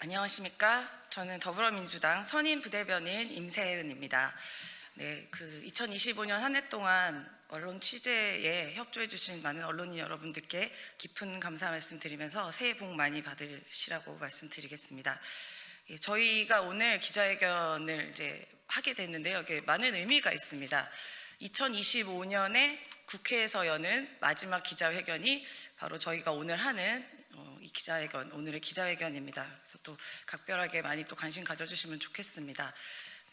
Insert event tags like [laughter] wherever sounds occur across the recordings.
네, 안녕하십니까. 저는 더불어민주당 선임 부대변인 임세은입니다. 네, 그 2025년 한 해 동안 언론 취재에 협조해 주신 많은 언론인 여러분들께 깊은 감사 말씀드리면서 새해 복 많이 받으시라고 말씀드리겠습니다. 예, 저희가 오늘 기자회견을 이제 하게 됐는데요. 이게 많은 의미가 있습니다. 2025년에 국회에서 여는 마지막 기자회견이 바로 저희가 오늘 하는 기자회견, 오늘의 기자회견입니다. 그래서 또 각별하게 많이 또 관심 가져주시면 좋겠습니다.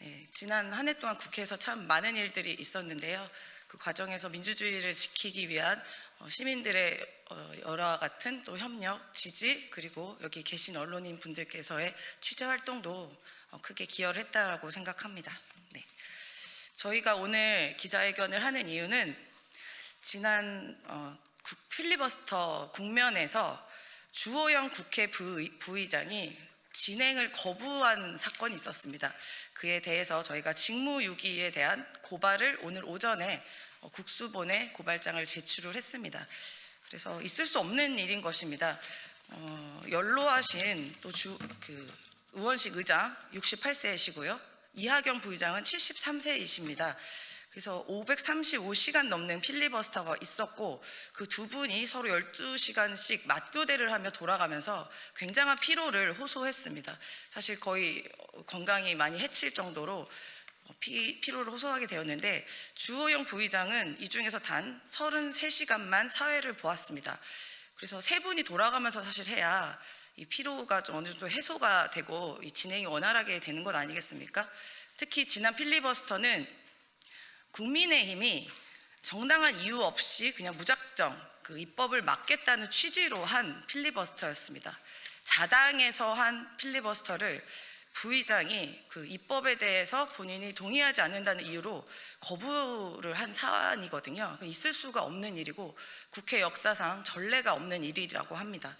네, 지난 한 해 동안 국회에서 참 많은 일들이 있었는데요. 그 과정에서 민주주의를 지키기 위한 어, 시민들의 어, 여러 같은 또 협력, 지지 그리고 여기 계신 언론인 분들께서의 취재 활동도 어, 크게 기여를 했다라고 생각합니다. 네. 저희가 오늘 기자회견을 하는 이유는 지난 어, 국- 필리버스터 국면에서 주호영 국회 부의, 부의 장이 진행을 거부한 사건이 있었습니다. 그에 대해서 저희가 직무유기에 대한 고발을 오늘 오전에 어, 국수본에 고발장을 제출을 했습니다. 그래서 있을 수 없는 일인 것입니다. 어, 연로하신 또 주그 우원식 의장 68세이시고요. 이하경 부의장은 73세이십니다. 그래서 535시간 넘는 필리버스터가 있었고 그 두 분이 서로 12시간씩 맞교대를 하며 돌아가면서 굉장한 피로를 호소했습니다. 사실 거의 건강이 많이 해칠 정도로 피, 피로를 호소하게 되었는데 주호영 부의장은 이 중에서 단 33시간만 사회를 보았습니다. 그래서 세 분이 돌아가면서 사실 해야 이 피로가 좀 어느 정도 해소가 되고 이 진행이 원활하게 되는 것 아니겠습니까? 특히 지난 필리버스터는 국민의힘이 정당한 이유 없이 그냥 무작정 그 입법을 막겠다는 취지로 한 필리버스터였습니다. 자당에서 한 필리버스터를 부의장이 그 입법에 대해서 본인이 동의하지 않는다는 이유로 거부를 한 사안이거든요. 그 있을 수가 없는 일이고 국회 역사상 전례가 없는 일이라고 합니다.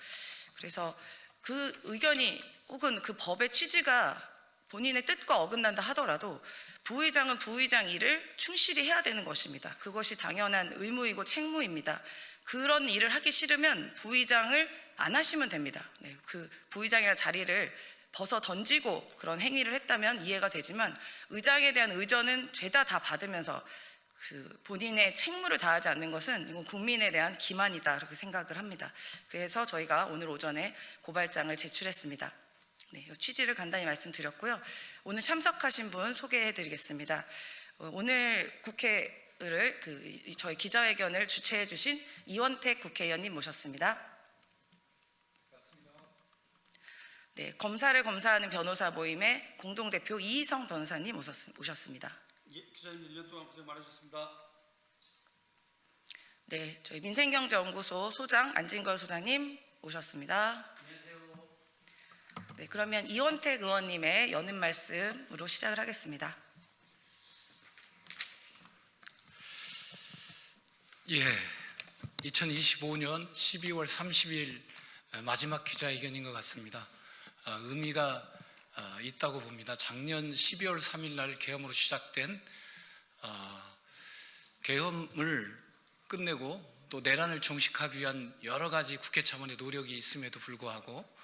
그래서 그 의견이 혹은 그 법의 취지가 본인의 뜻과 어긋난다 하더라도 부의장은 부의장 일을 충실히 해야 되는 것입니다. 그것이 당연한 의무이고 책무입니다. 그런 일을 하기 싫으면 부의장을 안 하시면 됩니다. 네, 그 부의장이라는 자리를 벗어 던지고 그런 행위를 했다면 이해가 되지만 의장에 대한 의전은 죄다 다 받으면서 그 본인의 책무를 다하지 않는 것은 이건 국민에 대한 기만이다 이렇게 생각을 합니다. 그래서 저희가 오늘 오전에 고발장을 제출했습니다. 네, 이 취지를 간단히 말씀드렸고요. 오늘 참석하신 분 소개해드리겠습니다. 어, 오늘 국회를 그 이- 저희 기자회견을 주최해주신 이원택 국회의원님 모셨습니다. 네, 검사를 검사하는 변호사 모임의 공동 대표 이희성 변호사님 오셨, 오셨습니다. 예, 기자님 1년 동안 고생 많으셨습니다. 네, 저희 민생경제연구소 소장 안진걸 소장님 오셨습니다. 네, 그러면 이원택 의원님의 여는 말씀으로 시작을 하겠습니다. 예, 2025년 12월 30일 마지막 기자회견인 것 같습니다. 어, 의미가 어, 있다고 봅니다. 작년 12월 3일 날 계엄으로 시작된 어, 계엄을 끝내고 또 내란을 종식하기 위한 여러 가지 국회 차원의 노력이 있음에도 불구하고 어,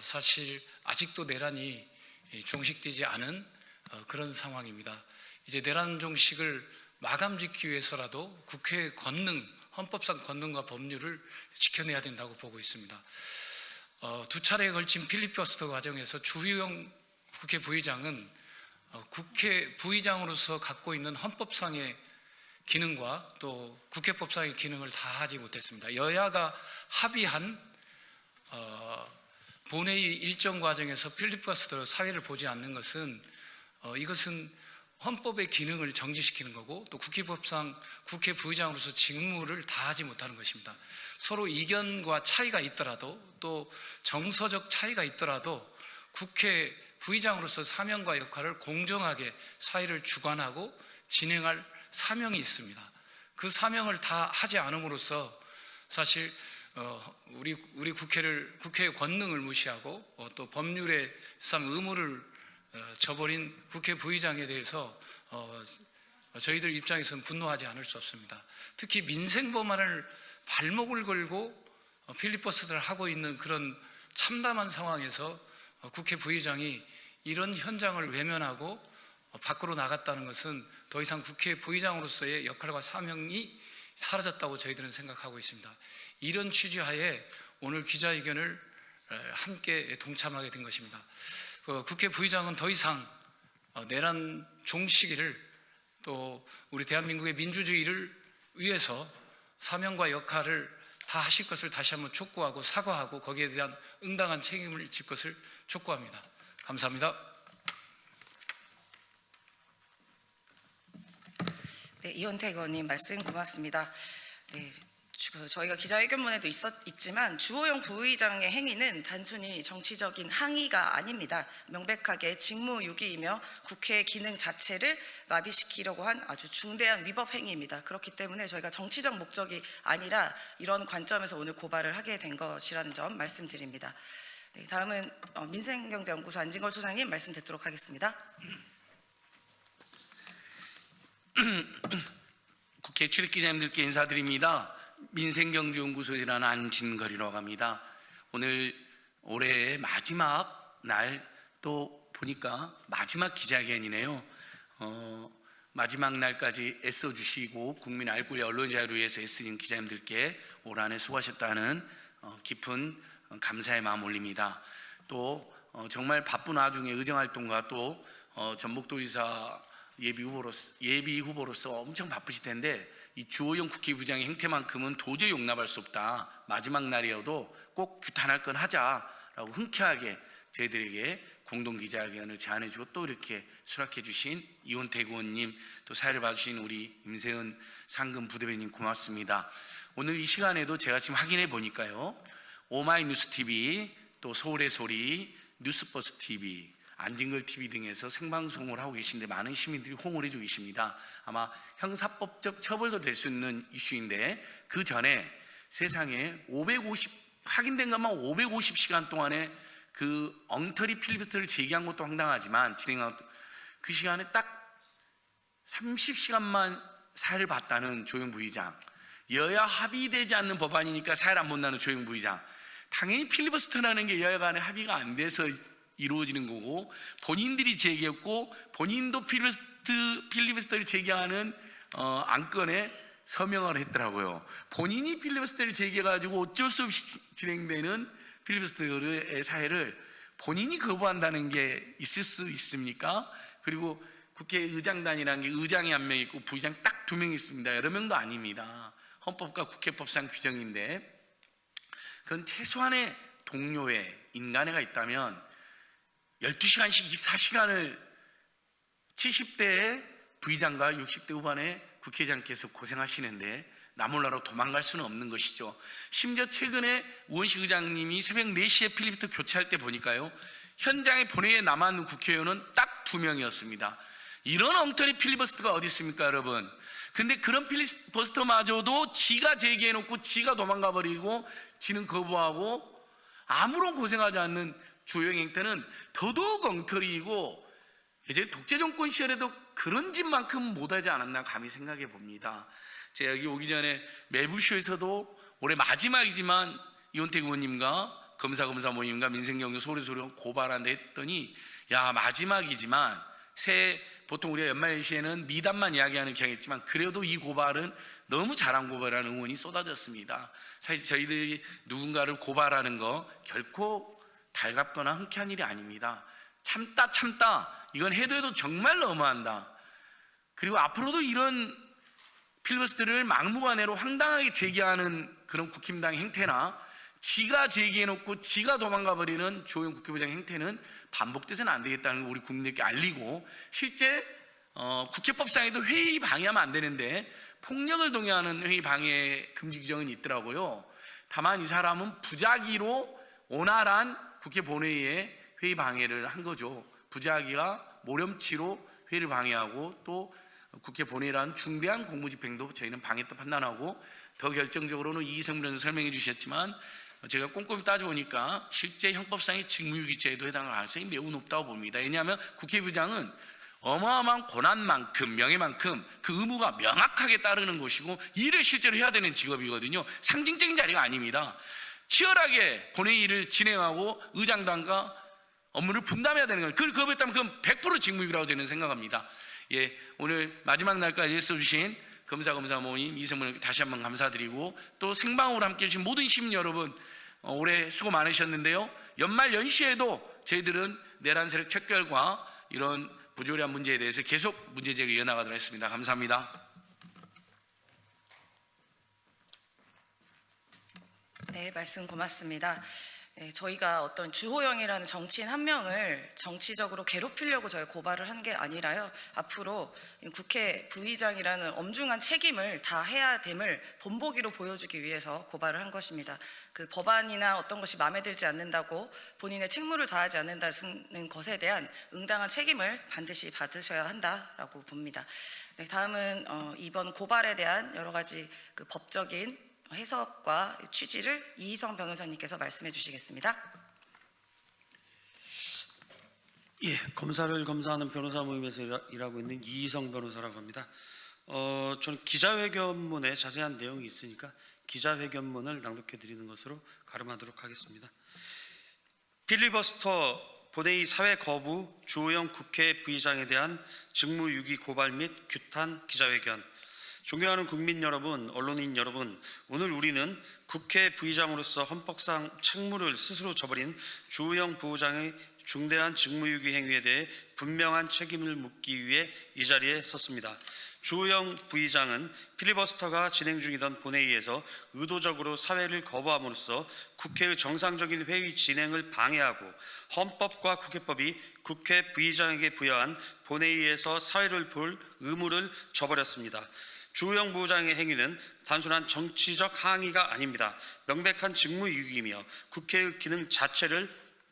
사실 아직도 내란이 이, 종식되지 않은 어, 그런 상황입니다. 이제 내란 종식을 마감 짓기 위해서라도 국회의 권능, 헌법상 권능과 법률을 지켜내야 된다고 보고 있습니다. 어, 두 차례에 걸친 필리버스터 과정에서 주희영 국회 부의장은 어, 국회 부의장으로서 갖고 있는 헌법상의 기능과 또 국회법상의 기능을 다 하지 못했습니다. 여야가 합의한 어, 본회의 일정 과정에서 필리버스터 사회를 보지 않는 것은 어, 이것은 헌법의 기능을 정지시키는 거고 또 국회법상 국회 부의장으로서 직무를 다하지 못하는 것입니다. 서로 이견과 차이가 있더라도 또 정서적 차이가 있더라도 국회 부의장으로서 사명과 역할을 공정하게 사회를 주관하고 진행할 사명이 있습니다. 그 사명을 다 하지 않음으로써 사실 어, 우리 우리 국회를 국회의 권능을 무시하고 어, 또 법률의상 의무를 어, 저버린 국회 부의장에 대해서 어, 저희들 입장에서는 분노하지 않을 수 없습니다. 특히 민생 법안을 발목을 걸고 어, 필리버스터를 하고 있는 그런 참담한 상황에서 어, 국회 부의장이 이런 현장을 외면하고 어, 밖으로 나갔다는 것은 더 이상 국회 부의장으로서의 역할과 사명이 사라졌다고 저희들은 생각하고 있습니다. 이런 취지하에 오늘 기자회견을 에, 함께 동참하게 된 것입니다. 어, 국회 부의장은 더 이상 어, 내란 종시기를 또 우리 대한민국의 민주주의를 위해서 사명과 역할을 다 하실 것을 다시 한번 촉구하고 사과하고 거기에 대한 응당한 책임을 질 것을 촉구합니다. 감사합니다. 네, 이현택 의원님 말씀 고맙습니다. 네, 저희가 기자회견문에도 있었, 있지만 주호영 부의장의 행위는 단순히 정치적인 항의가 아닙니다. 명백하게 직무유기이며 국회의 기능 자체를 마비시키려고 한 아주 중대한 위법 행위입니다. 그렇기 때문에 저희가 정치적 목적이 아니라 이런 관점에서 오늘 고발을 하게 된 것이라는 점 말씀드립니다. 네, 다음은 어, 민생경제연구소 안진걸 소장님 말씀 듣도록 하겠습니다. [clears throat] 국회 출입 기자님들께 인사드립니다. 민생경제연구소이라는 안진걸이라고 합니다. 오늘 올해의 마지막 날 또 보니까 마지막 기자회견이네요. 어, 마지막 날까지 애써주시고 국민 알 권리 언론 자유를 위해서 애쓰는 기자님들께 올 한해 수고하셨다는 어, 깊은 어, 감사의 마음 올립니다. 또 어, 정말 바쁜 와중에 의정활동과 또 어, 전북도지사 예비 후보로서 예비 후보로서 엄청 바쁘실 텐데 이 주호영 국회의장의 행태만큼은 도저히 용납할 수 없다. 마지막 날이어도 꼭 규탄할 건 하자라고 흔쾌하게 저희들에게 공동 기자회견을 제안해 주고 또 이렇게 수락해 주신 이원택 의원님 또 사회를 봐주신 우리 임세은 상금 부대변인 고맙습니다. 오늘 이 시간에도 제가 지금 확인해 보니까요 오마이뉴스 TV 또 서울의 소리 뉴스버스 TV 안진걸 TV 등에서 생방송을 하고 계신데 많은 시민들이 호응을 해주고 계십니다. 아마 형사법적 처벌도 될 수 있는 이슈인데 그 전에 세상에 550 확인된 것만 550시간 동안에 그 엉터리 필리버스터를 제기한 것도 황당하지만 진행한 것도 그 시간에 딱 30시간만 사회를 봤다는 조영 부의장 여야 합의되지 않는 법안이니까 사회를 안 본다는 조영 부의장 당연히 필리버스터라는 게 여야 간에 합의가 안 돼서 이루어지는 거고 본인들이 제기했고 본인도 필리버스터, 필리버스터를 제기하는 어, 안건에 서명을 했더라고요. 본인이 필리버스터를 제기해가지고 어쩔 수 없이 진행되는 필리버스터의 사회를 본인이 거부한다는 게 있을 수 있습니까? 그리고 국회의장단이라는 게 의장이 한 명 있고 부의장 딱 두 명 있습니다. 여러 명도 아닙니다. 헌법과 국회법상 규정인데 그건 최소한의 동료애, 인간애가 있다면 12시간씩 24시간을 70대의 부의장과 60대 후반의 국회의장께서 고생하시는데 나몰라로 도망갈 수는 없는 것이죠. 심지어 최근에 우원식 의장님이 새벽 4시에 필리버스터 교체할 때 보니까요. 현장에 본회의에 남아있는 국회의원은 딱 두 명이었습니다. 이런 엉터리 필리버스터가 어디 있습니까, 여러분? 근데 그런 필리버스터마저도 지가 제기해놓고 지가 도망가 버리고 지는 거부하고 아무런 고생하지 않는 주요 행태는 더더욱 엉터리이고 예전에 독재 정권 시절에도 그런 짓만큼 못하지 않았나 감히 생각해 봅니다. 제가 여기 오기 전에 매부쇼에서도 올해 마지막이지만 이원택 의원님과 검사 검사 모임과 민생경제 소리소리 고발한다 했더니 야 마지막이지만 새해 보통 우리가 연말연시에는 미담만 이야기하는 경향이있지만 그래도 이 고발은 너무 잘한 고발하는 의원이 쏟아졌습니다. 사실 저희들이 누군가를 고발하는 거 결코 달갑거나 흔쾌한 일이 아닙니다. 참다 참다 이건 해도 해도 정말 너무한다. 그리고 앞으로도 이런 필버스터를 막무가내로 황당하게 제기하는 그런 국힘당의 행태나 지가 제기해놓고 지가 도망가 버리는 조영 국회의장 행태는 반복돼서는 안 되겠다는 걸 우리 국민들께 알리고 실제 어, 국회법상에도 회의 방해하면 안 되는데 폭력을 동의하는 회의 방해 금지 규정은 있더라고요. 다만 이 사람은 부작위로 온활한 국회 본회의에 회의 방해를 한 거죠. 부작위가 모렴치로 회의를 방해하고 또 국회 본회의란 중대한 공무집행도 저희는 방해했다 판단하고 더 결정적으로는 이성문 변호사 설명해 주셨지만 제가 꼼꼼히 따져보니까 실제 형법상의 직무유기죄에도 해당할 가능성이 매우 높다고 봅니다. 왜냐하면 국회의장은 어마어마한 고난만큼 명예만큼 그 의무가 명확하게 따르는 것이고 일을 실제로 해야 되는 직업이거든요. 상징적인 자리가 아닙니다. 치열하게 본회의를 진행하고 의장단과 업무를 분담해야 되는 거예요. 그걸 그거했다면 그건 100% 직무유기라고 저는 생각합니다. 예, 오늘 마지막 날까지 애써주신 검사 검사 모임 이성문 다시 한번 감사드리고 또 생방으로 함께해 주신 모든 시민 여러분 어, 올해 수고 많으셨는데요. 연말 연시에도 저희들은 내란 세력 척결과 이런 부조리한 문제에 대해서 계속 문제 제기를 이어나가도록 하겠습니다. 감사합니다. 네, 말씀 고맙습니다. 네, 저희가 어떤 주호영이라는 정치인 한 명을 정치적으로 괴롭히려고 저희 고발을 한 게 아니라요. 앞으로 국회 부의장이라는 엄중한 책임을 다 해야 됨을 본보기로 보여주기 위해서 고발을 한 것입니다. 그 법안이나 어떤 것이 마음에 들지 않는다고 본인의 책무를 다하지 않는다는 것에 대한 응당한 책임을 반드시 받으셔야 한다라고 봅니다. 네, 다음은 어, 이번 고발에 대한 여러 가지 그 법적인 해석과 취지를 이희성 변호사님께서 말씀해 주시겠습니다. 예, 검사를 검사하는 변호사 모임에서 일하- 일하 고 있는 이희성 변호사라고 합니다. 어, 저는 기자회견문에 자세한 내용이 있으니까 기자회견문을 낭독해 드리는 것으로 가름하도록 하겠습니다. 필리버스터 본회의 사회 거부 주호영 국회 부의장에 대한 직무유기 고발 및 규탄 기자회견 존경하는 국민 여러분, 언론인 여러분, 오늘 우리는 국회 부의장으로서 헌법상 책무를 스스로 져버린 주호영 부의장의 중대한 직무유기 행위에 대해 분명한 책임을 묻기 위해 이 자리에 섰습니다. 주호영 부의장은 필리버스터가 진행 중이던 본회의에서 의도적으로 사회를 거부함으로써 국회의 정상적인 회의 진행을 방해하고 헌법과 국회법이 국회 부의장에게 부여한 본회의에서 사회를 볼 의무를 저버렸습니다. 주호영 부장의 행위는 단순한 정치적 항의가 아닙니다. 명백한 직무유기이며 국회의 기능 자체를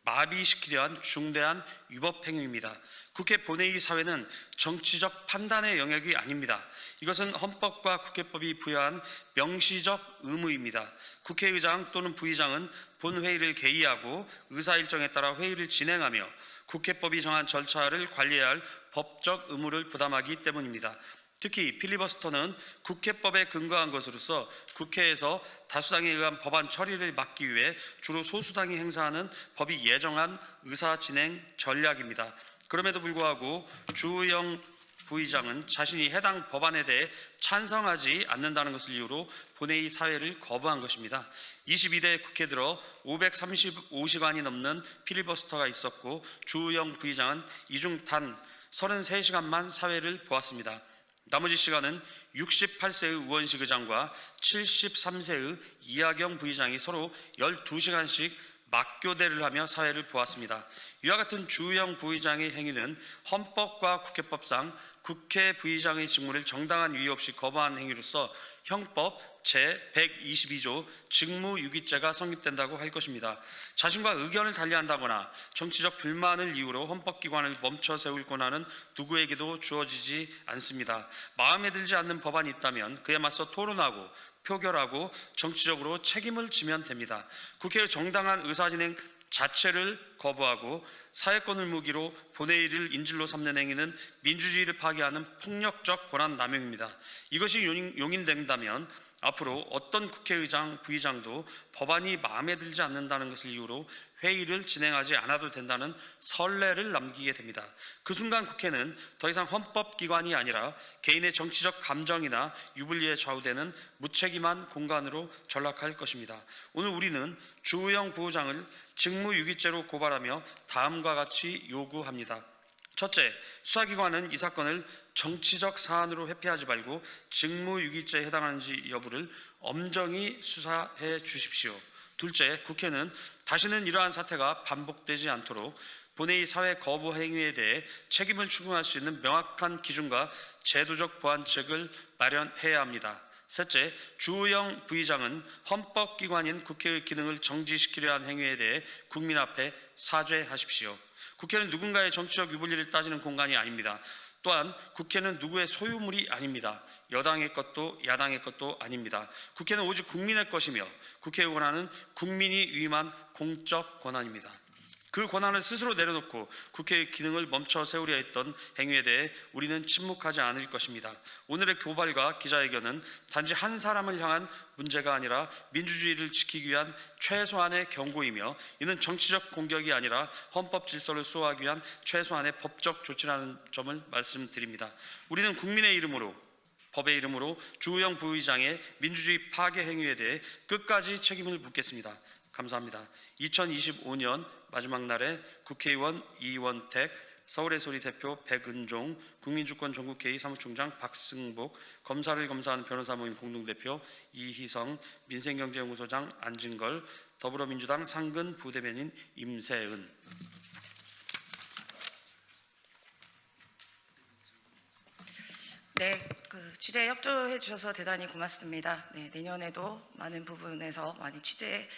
마비시키려 한 중대한 위법 행위입니다. 국회 본회의 사회는 정치적 판단의 영역이 아닙니다. 이것은 헌법과 국회법이 부여한 명시적 의무입니다. 국회의장 또는 부의장은 본회의를 개의하고 의사 일정에 따라 회의를 진행하며 국회법이 정한 절차를 관리해야 할 법적 의무를 부담하기 때문입니다. 특히 필리버스터는 국회법에 근거한 것으로서 국회에서 다수당에 의한 법안 처리를 막기 위해 주로 소수당이 행사하는 법이 예정한 의사 진행 전략입니다. 그럼에도 불구하고 주영 부의장은 자신이 해당 법안에 대해 찬성하지 않는다는 것을 이유로 본회의 사회를 거부한 것입니다. 22대 국회 들어 535시간이 넘는 필리버스터가 있었고 주영 부의장은 이중 단 33시간만 사회를 보았습니다. 나머지 시간은 68세의 우원식 의장과 73세의 이하경 부의장이 서로 12시간씩 맞교대를 하며 사회를 보았습니다. 이와 같은 주영 부의장의 행위는 헌법과 국회법상 국회 부의장의 직무를 정당한 이유 없이 거부한 행위로서 형법 제122조 직무유기죄가 성립된다고 할 것입니다. 자신과 의견을 달리한다거나 정치적 불만을 이유로 헌법기관을 멈춰 세울 권한은 누구에게도 주어지지 않습니다. 마음에 들지 않는 법안이 있다면 그에 맞서 토론하고 표결하고 정치적으로 책임을 지면 됩니다. 국회의 정당한 의사진행 자체를 거부하고 사회권을 무기로 본회의를 인질로 삼는 행위는 민주주의를 파괴하는 폭력적 권한 남용입니다. 이것이 용인, 용인된다면 앞으로 어떤 국회의장, 부의장도 법안이 마음에 들지 않는다는 것을 이유로 회의를 진행하지 않아도 된다는 선례를 남기게 됩니다. 그 순간 국회는 더 이상 헌법기관이 아니라 개인의 정치적 감정이나 유불리에 좌우되는 무책임한 공간으로 전락할 것입니다. 오늘 우리는 주호영 부의장을 직무유기죄로 고발하며 다음과 같이 요구합니다. 첫째, 수사기관은 이 사건을 정치적 사안으로 회피하지 말고 직무유기죄에 해당하는지 여부를 엄정히 수사해 주십시오. 둘째, 국회는 다시는 이러한 사태가 반복되지 않도록 본회의 사회 거부 행위에 대해 책임을 추궁할 수 있는 명확한 기준과 제도적 보완책을 마련해야 합니다. 셋째, 주호영 부의장은 헌법기관인 국회의 기능을 정지시키려 한 행위에 대해 국민 앞에 사죄하십시오. 국회는 누군가의 정치적 유불리를 따지는 공간이 아닙니다. 또한 국회는 누구의 소유물이 아닙니다. 여당의 것도 야당의 것도 아닙니다. 국회는 오직 국민의 것이며 국회의 권한은 국민이 위임한 공적 권한입니다. 그 권한을 스스로 내려놓고 국회의 기능을 멈춰 세우려 했던 행위에 대해 우리는 침묵하지 않을 것입니다. 오늘의 고발과 기자회견은 단지 한 사람을 향한 문제가 아니라 민주주의를 지키기 위한 최소한의 경고이며 이는 정치적 공격이 아니라 헌법 질서를 수호하기 위한 최소한의 법적 조치라는 점을 말씀드립니다. 우리는 국민의 이름으로 법의 이름으로 주호영 부의장의 민주주의 파괴 행위에 대해 끝까지 책임을 묻겠습니다. 감사합니다. 2025년 마지막 날에 국회의원 이원택, 서울의 소리 대표 백은종, 국민주권 전국회의 사무총장 박승복, 검사를 검사하는 변호사 모임 공동대표 이희성, 민생경제연구소장 안진걸, 더불어민주당 상근 부대변인 임세은. 네, 그 취재에 협조해 주셔서 대단히 고맙습니다. 네, 내년에도 많은 부분에서 많이 취재에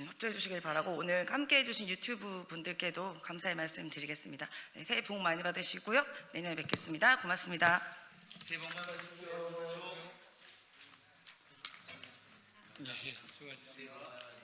네, 협조해 주시길 바라고 오늘 함께 해주신 유튜브 분들께도 감사의 말씀 드리겠습니다. 네, 새해 복 많이 받으시고요. 내년에 뵙겠습니다. 고맙습니다. 네, 수고하셨습니다.